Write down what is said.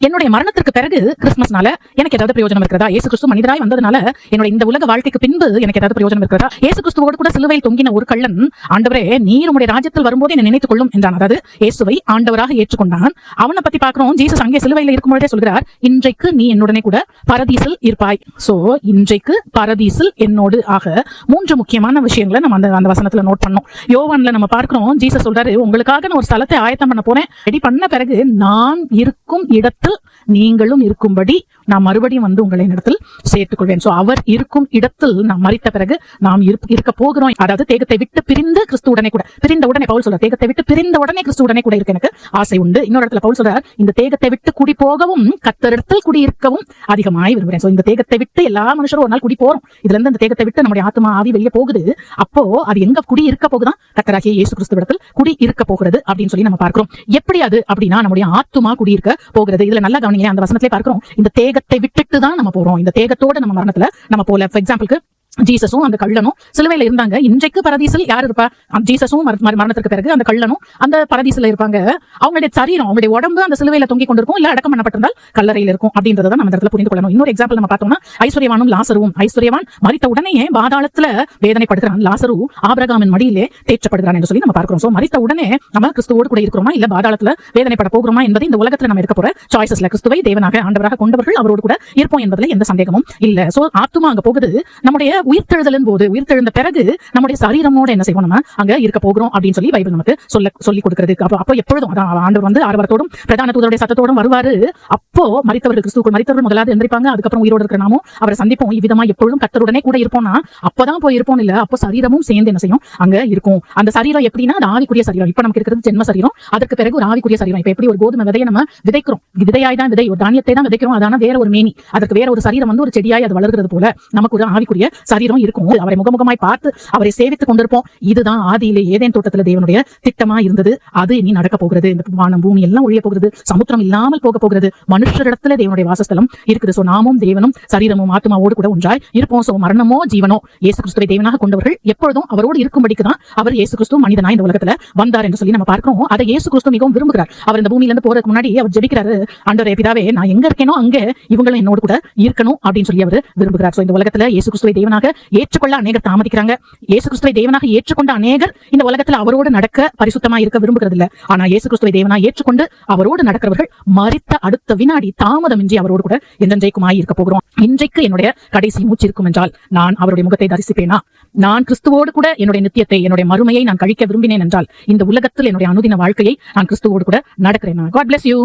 என்னுடைய மரணத்திற்கு பிறகு கிறிஸ்துமஸ்னால எனக்கு ஏதாவது பிரயோஜனம் இருக்கிறதா? ஏசு கிறிஸ்து மனிதராய் வந்ததுனால என்னோட இந்த உலக வாழ்க்கைக்கு பின்பு எனக்கு ஏதாவது பிரயோஜனம் இருக்கிறதா? ஏசு கிறிஸ்துவோடு கூட சிலுவையில் தொங்கின ஒரு கள்ளன் ஆண்டவரே நீர் உடைய ராஜ்யத்தில் வரும்போது என்னை நினைத்துக் கொள்ளும் என்றான். அதாவது இயேசுவை ஆண்டவராக ஏற்றுக்கொண்டான். அவனை பத்தி பார்க்கிறோம். ஜீசஸ் அங்கே சிலுவையில் இருக்கும்போதே சொல்கிறார் இன்றைக்கு நீ என்னுடனே கூட பரதீசில் இருப்பாய். சோ இன்றைக்கு பரதீசில் என்னோடு ஆக மூன்று முக்கியமான விஷயங்களை நம்ம அந்த அந்த வசனத்துல நோட் பண்ணோம். யோவான்ல நம்ம பார்க்கிறோம் ஜீசஸ் சொல்றாரு உங்களுக்காக நான் ஒரு ஸ்தலத்தை ஆயத்தம் பண்ண போறேன். ரெடி பண்ண பிறகு நான் இருக்கும் இடத்தில் நீங்களும் இருக்கும்படி நான் மறுபடியும் வந்து உங்களை இடத்தில் சேர்த்துக்கொள்வேன். சோ அவர் இருக்கும் இடத்தில் நாம் மறித்த பிறகு நாம் இருக்க போகிறோம். அதாவது தேகத்தை விட்டு பிரிந்து கிறிஸ்து உடனே கூட பிரிந்த உடனே பவுல் சொல்ற தேகத்தை விட்டு பிரிந்த உடனே கிறிஸ்து உடனே கூட இருக்கு எனக்கு ஆசை உண்டு. இன்னொரு இடத்துல பவுல் சொல்றார் இந்த தேகத்தை விட்டு குடி போகவும் கத்தரிடத்தில் குடி இருக்கவும் அதிகமாய் விரும்புகிறேன் சோ இந்த தேகத்தை விட்டு எல்லா மனுஷரும் ஒரு நாள் குடி போறோம். இதுல இருந்து இந்த தேகத்தை விட்டு நம்முடைய ஆத்மா ஆவி வெளியே போகுது. அப்போ அது எங்க குடி இருக்க போகுதான் கத்தராகிய இயேசு கிறிஸ்து இடத்தில் குடி இருக்க போகிறது அப்படின்னு சொல்லி நம்ம பார்க்கிறோம். எப்படி அது? அப்படின்னா நம்முடைய ஆத்மா குடியிருக்க போகிறது. இதுல நல்லா கவனிங்க. அந்த வசனத்திலே பார்க்கிறோம். இந்த தேகத்தை விட்டுட்டு தான் நம்ம போறோம். இந்த தேகத்தோட நம்ம மரணத்துல நம்ம போல. ஃபார் எக்ஸாம்பிளுக்கு ஜீசஸும் அந்த கள்ளனும் சிலுவையில இருந்தாங்க. இன்றைக்கு பரதீசில் யார் இருப்பா? ஜீசஸும் மர- மரணத்திற்கு பிறகு அந்த கள்ளனும் அந்த பரதீசில் இருப்பாங்க. அவங்களுடைய சரீரம் அவங்களுடைய உடம்பு அந்த சிலுவையில தொங்கி கொண்டிருக்கும். இல்ல அடக்கம் பண்ணப்பட்டிருந்தால் கல்லறையில் இருக்கும் அப்படின்றத நம்ம இந்த இடத்துல புரிந்து கொள்ளணும். இன்னொரு எக்ஸாம்பிள் நம்ம பார்த்தோம்னா ஐஸ்வர்யவானும் லாசருவும். ஐஸ்வர்யவான் மறித்த உடனே பாதாளத்துல வேதனைப்படுகிறான். லாசரு ஆபிரகாமின் மடியிலே தேற்றப்படுகிறான் என்று சொல்லி நம்ம பார்க்கிறோம். சோ மறித்த உடனே நம்ம கிறிஸ்துவோடு கூட இருக்கிறோமா? இல்ல பாதாளத்துல வேதனைப்பட போகிறோமா என்பதை இந்த உலகத்துல நம்ம இருக்க போற சாய்ஸஸ்ல கிறிஸ்துவை தேவனாக ஆண்டவராக கொண்டவர்கள் அவரோடு கூட இருப்போம் என்பதுல எந்த சந்தேகமும் இல்ல. சோ ஆத்துமா அங்க போகுது. நம்முடைய உயிர்த்தெழுதலின் போது உயிர்த்தெழுந்த பிறகு நம்முடைய சரீரமோட என்ன செய்வோம் நம்ம? அங்க இருக்க போகிறோம் அப்படின்னு சொல்லி பைபிள் நமக்கு சொல்ல சொல்லி கொடுக்கிறது அப்போ அப்போ எப்பொழுதும் அதான் ஆண்டவர் வந்து ஆரவரத்தோடும் பிரதான தூதருடைய சத்தத்தோடும் வருவாரு. அப்போ மறித்தவர்கள் கிறிஸ்துக்குள் மரித்தவர்கள் முதலாவது எந்திரிப்பாங்க. அதுக்கப்புறம் உயிரோடு இருக்கிற நாமும் அவரை சந்திப்போம். இவ்விதமா எப்பொழுதும் கத்தருடனே கூட இருப்போம்னா அப்பதான் போய் இருப்போம் இல்ல. அப்போ சரீரமும் சேர்ந்து என்ன செய்யும்? அங்க இருக்கும். அந்த சரீரம் எப்படின்னா அது ஆவிக்குரிய சரீரம். இப்ப நமக்கு இருக்கிறது ஜென்ம சரீரம். அதற்கு பிறகு ஒரு ஆவிக்குரிய சரீரம். இப்ப எப்படி ஒரு கோதுமை விதையை நம்ம விதைக்கிறோம்? விதையாய் தான் விதை. ஒரு தானியத்தை தான் விதைக்கிறோம் அதான வேற ஒரு மேனி. அதற்கு வேற ஒரு சரீரம் வந்து ஒரு செடியாய் அது வளர்கிறது போல நமக்கு ஒரு ஆவிக்குரிய சரீரம் இருக்கும். அவரை முகமுகமாய் பார்த்து அவரை சேவித்துக் கொண்டிருப்போம். இதுதான் ஆதியிலே ஏதேன் தோட்டத்துல தேவனுடைய திட்டமா இருந்தது. அது இனி நடக்க போகிறது. இந்த வானம் பூமி எல்லாம் ஒழிய போகிறது. சமுத்திரம் இல்லாமல் போக போகிறது. மனுஷரிடத்துல தேவனுடைய வாசஸ்தலம் இருக்குது. சோ நாமும் தேவனும் சரீரமும் ஆத்மாவோடு கூட ஒன்றாய் இருப்போம். சோ மரணமோ ஜீவனோ? இயேசு கிறிஸ்துவை தேவனாக கொண்டவர்கள் எப்பொழுதும் அவரோடு இருக்கும்படிக்கு தான் அவர் இயேசு கிறிஸ்து மனிதனா இந்த உலகத்துல வந்தார் என்று சொல்லி நம்ம பார்க்கிறோம். அதை இயேசு கிறிஸ்து மிகவும் விரும்புகிறார். அவர் இந்த பூமியில இருந்து போறதுக்கு முன்னாடி அவர் ஜெபிக்கிறாரு. ஆண்டவரே பிதாவே நான் எங்க இருக்கேனோ அங்க இவங்களும் என்னோடு கூட இருக்கணும் அப்படின்னு சொல்லி அவர் விரும்புகிறார். சோ இந்த உலகத்துல இயேசு கிறிஸ்துவை தேவனாக தேவனாக ஏற்றுக்கொள்ள அநேகர் தாமதிக்கிறாங்க. இயேசு கிறிஸ்துவை தேவனாக ஏற்றுக்கொண்ட அநேகர் இந்த உலகத்துல அவரோடு நடக்க பரிசுத்தமா இருக்க விரும்புகிறது இல்ல ஆனா இயேசு கிறிஸ்துவை தேவனாக ஏற்றுக்கொண்டு அவரோடு நடக்கிறவர்கள் மறித்த அடுத்த வினாடி தாமதமின்றி அவரோடு கூட என்றென்றைக்குமாய் இருக்க போகிறோம். இன்றைக்கு என்னுடைய கடைசி மூச்சு இருக்கும் என்றால் நான் அவருடைய முகத்தை தரிசிப்பேனா? நான் கிறிஸ்துவோடு கூட என்னுடைய நித்தியத்தை என்னுடைய மறுமையை நான் கழிக்க விரும்பினேன் என்றால் இந்த உலகத்தில் என்னுடைய அனுதின வாழ்க்கையை நான் கிறிஸ்துவோடு கூட நடக்கிறேன்? God bless you